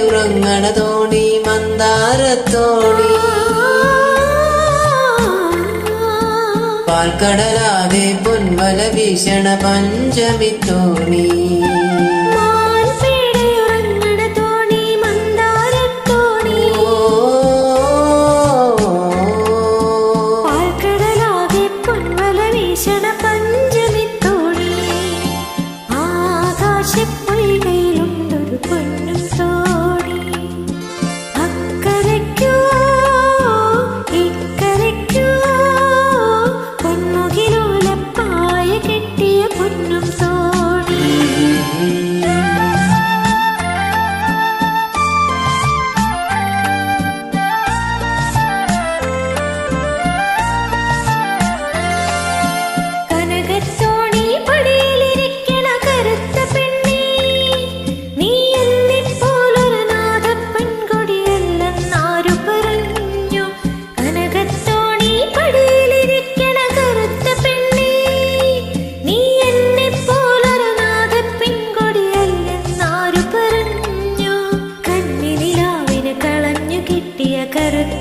ഉറങ്ങണ തോണി മന്ദാരത്തോണി പാൽക്കടലാകെ പൊൻമല പഞ്ചമി തോണി. പഞ്ചമിത്തോണി ആകാശപ്പുൽകയിലും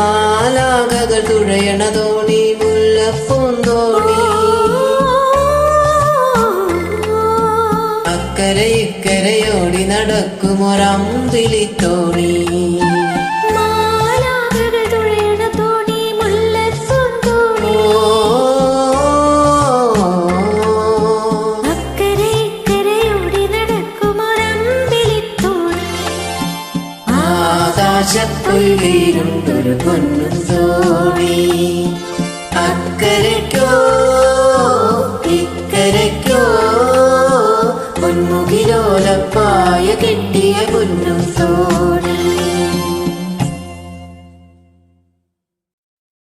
നാലാകകൾ തുഴയണ തോണി മുല്ലപ്പൂന്തോണി. അക്കരെ ഇക്കരയോടി നടക്കുമൊരമ്പിളിത്തോണി ആകാശത്തുള്ളിരുണ്ടൊരു പൊന്നും തോണി അക്കരയ്ക്കോ ഇക്കരയ്ക്കോ പൊന്മുകിലോലപ്പായ കിട്ടിയ പൊന്നും തോണി